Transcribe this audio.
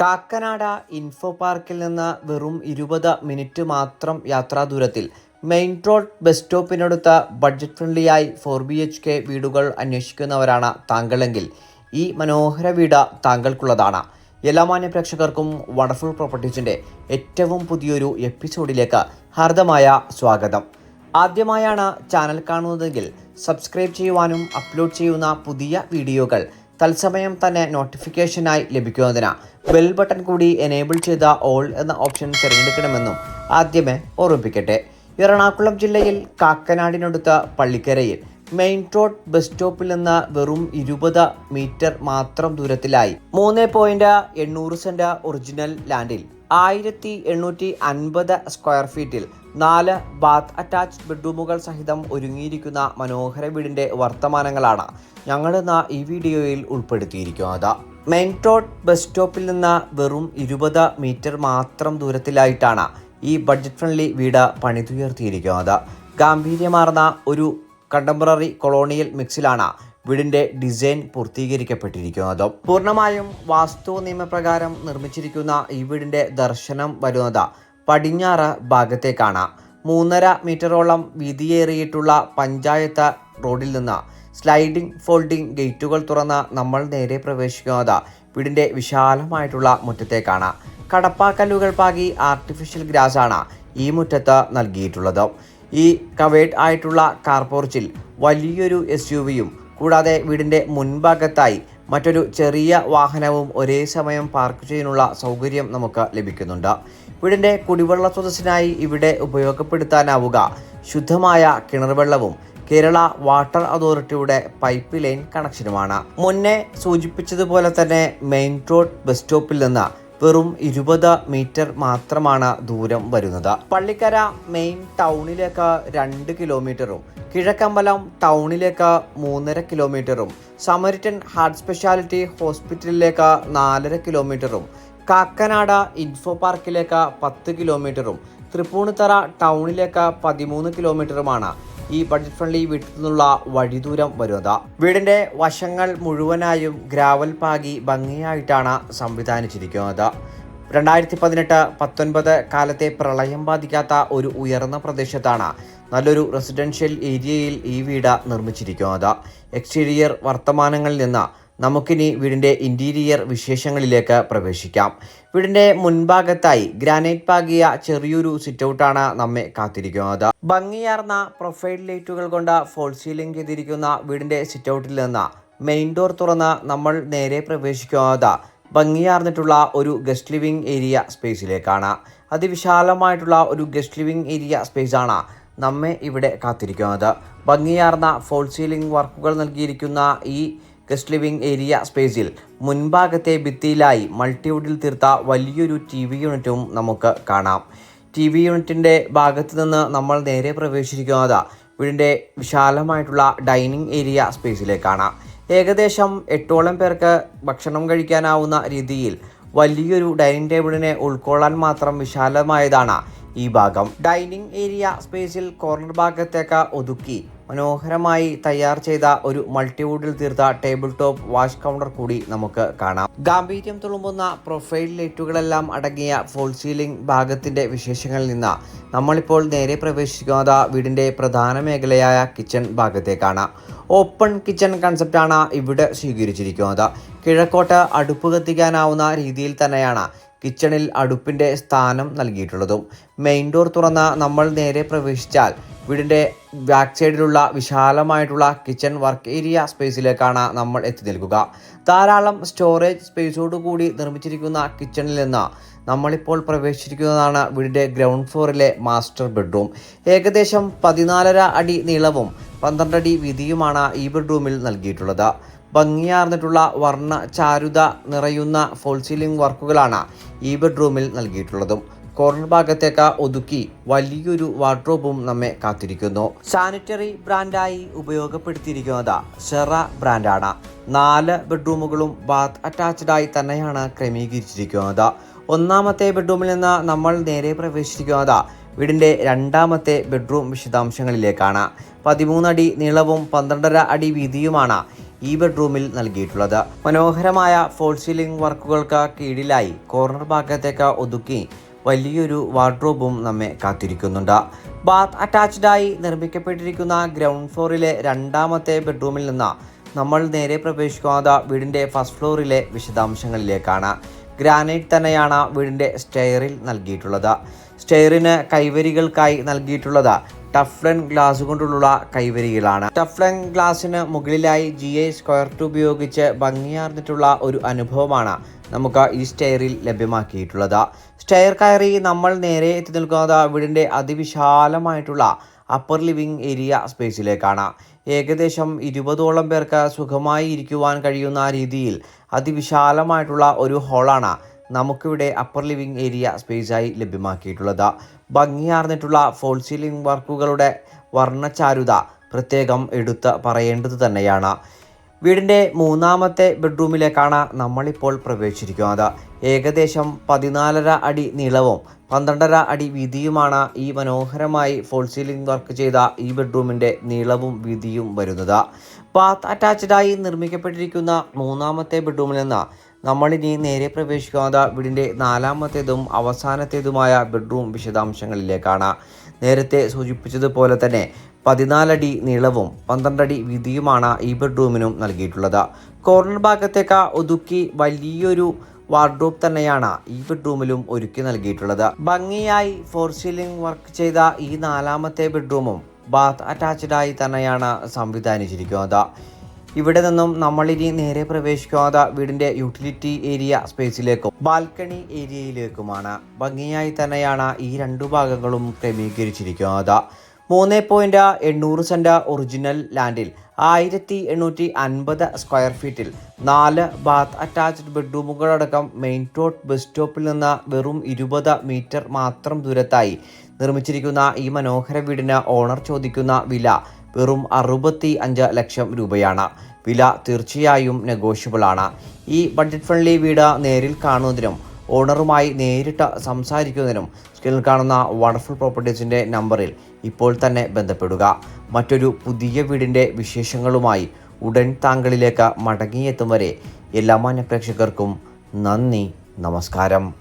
Kakkanad info പാർക്കിൽ നിന്ന് വെറും ഇരുപത് മിനിറ്റ് മാത്രം യാത്രാ ദൂരത്തിൽ മെയിൻ റോഡ് ബസ് സ്റ്റോപ്പിനടുത്ത് ബഡ്ജറ്റ് ഫ്രണ്ട്ലിയായി ഫോർ ബി എച്ച് കെ വീടുകൾ അന്വേഷിക്കുന്നവരാണ് താങ്കളെങ്കിൽ ഈ മനോഹര വീട് താങ്കൾക്കുള്ളതാണ്. എല്ലാ മാന്യ പ്രേക്ഷകർക്കും വണ്ടർഫുൾ പ്രോപ്പർട്ടീസിന്റെ ഏറ്റവും പുതിയൊരു എപ്പിസോഡിലേക്ക് ഹാർദമായ സ്വാഗതം. ആദ്യമായാണ് ചാനൽ കാണുന്നതെങ്കിൽ സബ്സ്ക്രൈബ് ചെയ്യുവാനും അപ്ലോഡ് ചെയ്യുന്ന പുതിയ വീഡിയോകൾ തത്സമയം തന്നെ നോട്ടിഫിക്കേഷനായി ലഭിക്കുന്നതിന് ബെൽ ബട്ടൺ കൂടി എനേബിൾ ചെയ്ത ഓൾ എന്ന ഓപ്ഷൻ തിരഞ്ഞെടുക്കണമെന്നും ആദ്യമേ ഓർമ്മിപ്പിക്കട്ടെ. എറണാകുളം ജില്ലയിൽ കാക്കനാടിനടുത്ത പള്ളിക്കരയിൽ മെയിൻ റോഡ് ബസ് സ്റ്റോപ്പിൽ നിന്ന് വെറും ഇരുപത് മീറ്റർ മാത്രം ദൂരത്തിലായി മൂന്ന് പോയിന്റ് എണ്ണൂറ് സെന്റ് ഒറിജിനൽ ലാൻഡിൽ ആയിരത്തി എണ്ണൂറ്റി അൻപത് സ്ക്വയർ ഫീറ്റിൽ നാല് ബാത്ത് അറ്റാച്ച്ഡ് ബെഡ്റൂമുകൾ സഹിതം ഒരുങ്ങിയിരിക്കുന്ന മനോഹര വീടിന്റെ വർത്തമാനങ്ങളാണ് ഞങ്ങൾ ഇന്ന് ഈ വീഡിയോയിൽ ഉൾപ്പെടുത്തിയിരിക്കുന്നത്. മെയിൻ റോഡ് ബസ് സ്റ്റോപ്പിൽ നിന്ന് വെറും ഇരുപത് മീറ്റർ മാത്രം ദൂരത്തിലായിട്ടാണ് ഈ ബഡ്ജറ്റ് ഫ്രണ്ട്ലി വീട് പണിതുയർത്തിയിരിക്കുന്നത്. ഗാംഭീര്യമാർന്ന ഒരു കണ്ടംപററി കൊളോണിയൽ മിക്സിലാണ് വീടിന്റെ ഡിസൈൻ പൂർത്തീകരിക്കപ്പെട്ടിരിക്കുന്നത്. പൂർണമായും വാസ്തു നിയമപ്രകാരം നിർമ്മിച്ചിരിക്കുന്ന ഈ വീടിന്റെ ദർശനം വരുന്നത് പടിഞ്ഞാറ് ഭാഗത്തേക്കാണ്. മൂന്നര മീറ്ററോളം വീതിയേറിയിട്ടുള്ള പഞ്ചായത്ത് റോഡിൽ നിന്ന് സ്ലൈഡിംഗ് ഫോൾഡിംഗ് ഗേറ്റുകൾ തുറന്ന് നമ്മൾ നേരെ പ്രവേശിക്കുന്നത് വീടിന്റെ വിശാലമായിട്ടുള്ള മുറ്റത്തേക്കാണ്. കടപ്പാക്കല്ലുകൾ പാകി ആർട്ടിഫിഷ്യൽ ഗ്രാസാണ് ഈ മുറ്റത്ത് നൽകിയിട്ടുള്ളത്. ഈ കവേഡ് ആയിട്ടുള്ള കാർപോർച്ചിൽ വലിയൊരു എസ് യു വിയും കൂടാതെ വീടിന്റെ മുൻഭാഗത്തായി മറ്റൊരു ചെറിയ വാഹനവും ഒരേ സമയം പാർക്ക് ചെയ്യാനുള്ള സൗകര്യം നമുക്ക് ലഭിക്കുന്നുണ്ട്. വീടിന്റെ കുടിവെള്ള സ്രോതസ്സിനായി ഇവിടെ ഉപയോഗപ്പെടുത്താനാവുക. ശുദ്ധമായ കിണർവെള്ളവും കേരള വാട്ടർ അതോറിറ്റിയുടെ പൈപ്പ് ലൈൻ കണക്ഷനുമാണ്. മുന്നേ സൂചിപ്പിച്ചതുപോലെ തന്നെ മെയിൻ റോഡ് ബസ് സ്റ്റോപ്പിൽ നിന്ന് വെറും ഇരുപത് മീറ്റർ മാത്രമാണ് ദൂരം വരുന്നത്. പള്ളിക്കര മെയിൻ ടൗണിലേക്ക് രണ്ട് കിലോമീറ്ററും കിഴക്കമ്പലം ടൗണിലേക്ക് മൂന്നര കിലോമീറ്ററും സമരിറ്റൻ ഹാർട്ട് സ്പെഷ്യാലിറ്റി ഹോസ്പിറ്റലിലേക്ക് നാലര കിലോമീറ്ററും കാക്കനാട് ഇൻഫോ പാർക്കിലേക്ക് പത്ത് കിലോമീറ്ററും തൃപ്പൂണിത്തറ ടൗണിലേക്ക് പതിമൂന്ന് കിലോമീറ്ററുമാണ് ഈ ബഡ്ജറ്റ് ഫ്രണ്ട്ലി വീട്ടിൽ നിന്നുള്ള വഴിദൂരം വരുന്നത്. വീടിന്റെ വശങ്ങൾ മുഴുവനായും ഗ്രാവൽ പാകി ഭംഗിയായിട്ടാണ് സംവിധാനിച്ചിരിക്കുന്നത്. രണ്ടായിരത്തി പതിനെട്ട് പത്തൊൻപത് കാലത്തെ പ്രളയം ബാധിക്കാത്ത ഒരു ഉയർന്ന പ്രദേശത്താണ് നല്ലൊരു റെസിഡൻഷ്യൽ ഏരിയയിൽ ഈ വീട് നിർമ്മിച്ചിരിക്കുന്നത്. എക്സ്റ്റീരിയർ വർത്തമാനങ്ങളിൽ നിന്ന് നമുക്കിനി വീടിന്റെ ഇന്റീരിയർ വിശേഷങ്ങളിലേക്ക് പ്രവേശിക്കാം. വീടിന്റെ മുൻഭാഗത്തായി ഗ്രാനൈറ്റ് പാകിയ ചെറിയൊരു സിറ്റൗട്ടാണ് നമ്മെ കാത്തിരിക്കുന്നത്. ഭംഗിയാർന്ന പ്രൊഫൈൽ ലൈറ്റുകൾ കൊണ്ട് ഫോൾ സീലിംഗ് ചെയ്തിരിക്കുന്ന വീടിന്റെ സിറ്റൗട്ടിൽ നിന്ന് മെയിൻ ഡോർ തുറന്ന് നമ്മൾ നേരെ പ്രവേശിക്കുന്നത് ഭംഗിയാർന്നിട്ടുള്ള ഒരു ഗസ്റ്റ് ലിവിംഗ് ഏരിയ സ്പേസിലേക്കാണ് അതിവിശാലമായിട്ടുള്ള ഒരു ഗസ്റ്റ് ലിവിംഗ് ഏരിയ സ്പേസാണ് നമ്മെ ഇവിടെ കാത്തിരിക്കുന്നത്. ഭംഗിയാർന്ന ഫോൾ സീലിംഗ് വർക്കുകൾ നൽകിയിരിക്കുന്ന ഈ ഗസ്റ്റ് ലിവിംഗ് ഏരിയ സ്പേസിൽ മുൻഭാഗത്തെ ഭിത്തിയിലായി മൾട്ടിവുഡിൽ തീർത്ത വലിയൊരു ടി വി യൂണിറ്റും നമുക്ക് കാണാം. ടി വി യൂണിറ്റിന്റെ ഭാഗത്ത് നിന്ന് നമ്മൾ നേരെ പ്രവേശിക്കുന്നത് വീടിന്റെ വിശാലമായിട്ടുള്ള ഡൈനിങ് ഏരിയ സ്പേസിലേക്കാണ്. ഏകദേശം എട്ടോളം പേർക്ക് ഭക്ഷണം കഴിക്കാനാവുന്ന രീതിയിൽ വലിയൊരു ഡൈനിങ് ടേബിളിനെ ഉൾക്കൊള്ളാൻ മാത്രം വിശാലമായതാണ് ഈ ഭാഗം. ഡൈനിങ് ഏരിയ സ്പേസിൽ കോർണർ ഭാഗത്തേക്ക് ഒതുക്കി മനോഹരമായി തയ്യാർ ചെയ്ത ഒരു മൾട്ടിവുഡിൽ തീർത്ത ടേബിൾ ടോപ്പ് വാഷ് കൗണ്ടർ കൂടി നമുക്ക് കാണാം. ഗാംഭീര്യം തുളുമ്പുന്ന പ്രൊഫൈൽ ലൈറ്റുകളെല്ലാം അടങ്ങിയ ഫോൾ സീലിംഗ് ഭാഗത്തിന്റെ വിശേഷങ്ങളിൽ നിന്ന് നമ്മളിപ്പോൾ നേരെ പ്രവേശിക്കുന്നത് വീടിന്റെ പ്രധാന മേഖലയായ കിച്ചൺ ഭാഗത്തേക്കാണ്. ഓപ്പൺ കിച്ചൺ കൺസെപ്റ്റാണ് ഇവിടെ സ്വീകരിച്ചിരിക്കുന്നത്. കിഴക്കോട്ട് അടുപ്പ് കത്തിക്കാനാവുന്ന രീതിയിൽ തന്നെയാണ് കിച്ചണിൽ അടുപ്പിന്റെ സ്ഥാനം നൽകിയിട്ടുള്ളതും. മെയിൻ ഡോർ തുറന്ന നമ്മൾ നേരെ പ്രവേശിച്ചാൽ വീടിന്റെ ബാക്ക് സൈഡിലുള്ള വിശാലമായിട്ടുള്ള കിച്ചൺ വർക്ക് ഏരിയ സ്പേസിലേക്കാണ് നമ്മൾ എത്തി നിൽക്കുക. ധാരാളം സ്റ്റോറേജ് സ്പേസോടുകൂടി നിർമ്മിച്ചിരിക്കുന്ന കിച്ചണിൽ നിന്ന് നമ്മളിപ്പോൾ പ്രവേശിച്ചിരിക്കുന്നതാണ് വീടിന്റെ ഗ്രൗണ്ട് ഫ്ലോറിലെ മാസ്റ്റർ ബെഡ്റൂം. ഏകദേശം പതിനാലര അടി നീളവും പന്ത്രണ്ടടി വീതിയുമാണ് ഈ ബെഡ്റൂമിൽ നൽകിയിട്ടുള്ളത്. ഭംഗിയാർന്നിട്ടുള്ള വർണ ചാരുത നിറയുന്ന ഫോൾ സീലിംഗ് വർക്കുകളാണ് ഈ ബെഡ്റൂമിൽ നൽകിയിട്ടുള്ളതും. കോർണർ ഭാഗത്തേക്ക് ഒതുക്കി വലിയൊരു വാർഡ്രോബും നമ്മെ കാത്തിരിക്കുന്നു. സാനിറ്ററി ബ്രാൻഡായി ഉപയോഗപ്പെടുത്തിയിരിക്കുന്നത് ഷെറ ബ്രാൻഡാണ് നാല് ബെഡ്റൂമുകളും ബാത്ത് അറ്റാച്ച്ഡ് ആയി തന്നെയാണ് ക്രമീകരിച്ചിരിക്കുന്നത്. ഒന്നാമത്തെ ബെഡ്റൂമിൽ നിന്ന് നമ്മൾ നേരെ പ്രവേശിക്കുന്നത് വീടിന്റെ രണ്ടാമത്തെ ബെഡ്റൂം വിശദാംശങ്ങളിലേക്കാണ്. പതിമൂന്നടി നീളവും പന്ത്രണ്ടര അടി വീതിയുമാണ് ഈ ബെഡ്റൂമിൽ നൽകിയിട്ടുള്ളത്. മനോഹരമായ ഫോൾ സീലിംഗ് വർക്കുകൾക്ക് കീഴിലായി കോർണർ ഭാഗത്തേക്ക് ഒതുക്കി വലിയൊരു വാർഡ്രോബും നമ്മെ കാത്തിരിക്കുന്നുണ്ട്. ബാത്ത് അറ്റാച്ച്ഡായി നിർമ്മിക്കപ്പെട്ടിരിക്കുന്ന ഗ്രൗണ്ട് ഫ്ലോറിലെ രണ്ടാമത്തെ ബെഡ്റൂമിൽ നിന്ന് നമ്മൾ നേരെ പ്രവേശിക്കാതെ വീടിന്റെ ഫസ്റ്റ് ഫ്ലോറിലെ വിശദാംശങ്ങളിലേക്കാണ്. ഗ്രാനൈറ്റ് തന്നെയാണ് വീടിന്റെ സ്റ്റെയറിൽ നൽകിയിട്ടുള്ളത്. സ്റ്റെയറിന് കൈവരികൾക്കായി നൽകിയിട്ടുള്ളത് ടഫ്ലൻ ഗ്ലാസ് കൊണ്ടുള്ള കൈവരികളാണ്. ടഫ്ലൻ ഗ്ലാസിന് മുകളിലായി ജി ഐ സ്ക്വയർ ടു ഉപയോഗിച്ച് ഭംഗിയാർന്നിട്ടുള്ള ഒരു അനുഭവമാണ് നമുക്ക് ഈ സ്റ്റെയറിൽ ലഭ്യമാക്കിയിട്ടുള്ളത്. സ്റ്റെയർ കയറി നമ്മൾ നേരെ എത്തി നിൽക്കുന്നത് വീടിന്റെ അതിവിശാലമായിട്ടുള്ള അപ്പർ ലിവിംഗ് ഏരിയ സ്പേസിലേക്കാണ് ഏകദേശം ഇരുപതോളം പേർക്ക് സുഖമായി ഇരിക്കുവാൻ കഴിയുന്ന രീതിയിൽ അതിവിശാലമായിട്ടുള്ള ഒരു ഹോളാണ് നമുക്കിവിടെ അപ്പർ ലിവിംഗ് ഏരിയ സ്പേസായി ലഭ്യമാക്കിയിട്ടുള്ളത്. ഭംഗിയാർന്നിട്ടുള്ള ഫോൾ സീലിംഗ് വർക്കുകളുടെ വർണചാരുത പ്രത്യേകം എടുത്ത് പറയേണ്ടത് തന്നെയാണ്. വീടിന്റെ മൂന്നാമത്തെ ബെഡ്റൂമിലേക്കാണ് നമ്മളിപ്പോൾ പ്രവേശിച്ചിരിക്കുന്നത്. ഏകദേശം പതിനാലര അടി നീളവും പന്ത്രണ്ടര അടി വീതിയുമാണ് ഈ മനോഹരമായി ഫോൾ സീലിംഗ് വർക്ക് ചെയ്ത ഈ ബെഡ്റൂമിന്റെ നീളവും വീതിയും വരുന്നത്. ബാത്ത് അറ്റാച്ച്ഡായി നിർമ്മിക്കപ്പെട്ടിരിക്കുന്ന മൂന്നാമത്തെ ബെഡ്റൂമിൽ നിന്ന് നമ്മളിനി നേരെ പ്രവേശിക്കുന്നത് വീടിന്റെ നാലാമത്തേതും അവസാനത്തേതുമായ ബെഡ്റൂം വിശദാംശങ്ങളിലേക്കാണ്. നേരത്തെ സൂചിപ്പിച്ചതുപോലെ തന്നെ പതിനാലടി നീളവും പന്ത്രണ്ടടി വീതിയുമാണ് ഈ ബെഡ്റൂമിനും നൽകിയിട്ടുള്ളത്. കോർണർ ഭാഗത്തേക്ക് ഒതുക്കി വലിയൊരു വാർഡ്രോബ് തന്നെയാണ് ഈ ബെഡ്റൂമിലും ഒരുക്കി നൽകിയിട്ടുള്ളത്. ഭംഗിയായി ഫോർ സീലിംഗ് വർക്ക് ചെയ്ത ഈ നാലാമത്തെ ബെഡ്റൂമും ബാത്ത് അറ്റാച്ച്ഡായി തന്നെയാണ് സംവിധാനിച്ചിരിക്കുന്നത്. ഇവിടെ നിന്നും നമ്മളിനി നേരെ പ്രവേശിക്കാതെ വീടിന്റെ യൂട്ടിലിറ്റി ഏരിയ സ്പേസിലേക്കും ബാൽക്കണി ഏരിയയിലേക്കുമാണ്. ഭംഗിയായി തന്നെയാണ് ഈ രണ്ടു ഭാഗങ്ങളും ക്രമീകരിച്ചിരിക്കുന്നത്. മൂന്ന് പോയിന്റ് എണ്ണൂറ് സെന്റ് ഒറിജിനൽ ലാൻഡിൽ ആയിരത്തി എണ്ണൂറ്റി അൻപത് സ്ക്വയർ ഫീറ്റിൽ നാല് ബാത്ത് അറ്റാച്ച്ഡ് ബെഡ്റൂമുകളടക്കം മെയിൻ റോഡ് ബസ് സ്റ്റോപ്പിൽ നിന്ന് വെറും ഇരുപത് മീറ്റർ മാത്രം ദൂരത്തായി നിർമ്മിച്ചിരിക്കുന്ന ഈ മനോഹര വീടിന് ഓണർ ചോദിക്കുന്ന വില വെറും അറുപത്തി അഞ്ച് ലക്ഷം രൂപയാണ്. വില തീർച്ചയായും നെഗോഷ്യബിൾ ആണ്. ഈ ബഡ്ജറ്റ് ഫ്രണ്ട്ലി വീട് നേരിൽ കാണുന്നതിനും ഓണറുമായി നേരിട്ട് സംസാരിക്കുന്നതിനും സ്ക്രീനിൽ കാണുന്ന വണ്ടർഫുൾ പ്രോപ്പർട്ടീസിന്റെ നമ്പറിൽ ഇപ്പോൾ തന്നെ ബന്ധപ്പെടുക. മറ്റൊരു പുതിയ വീടിന്റെ വിശേഷങ്ങളുമായി ഉടൻ താങ്കളിലേക്ക് മടങ്ങിയെത്തും വരെ എല്ലാ മാന്യ പ്രേക്ഷകർക്കും നന്ദി നമസ്കാരം.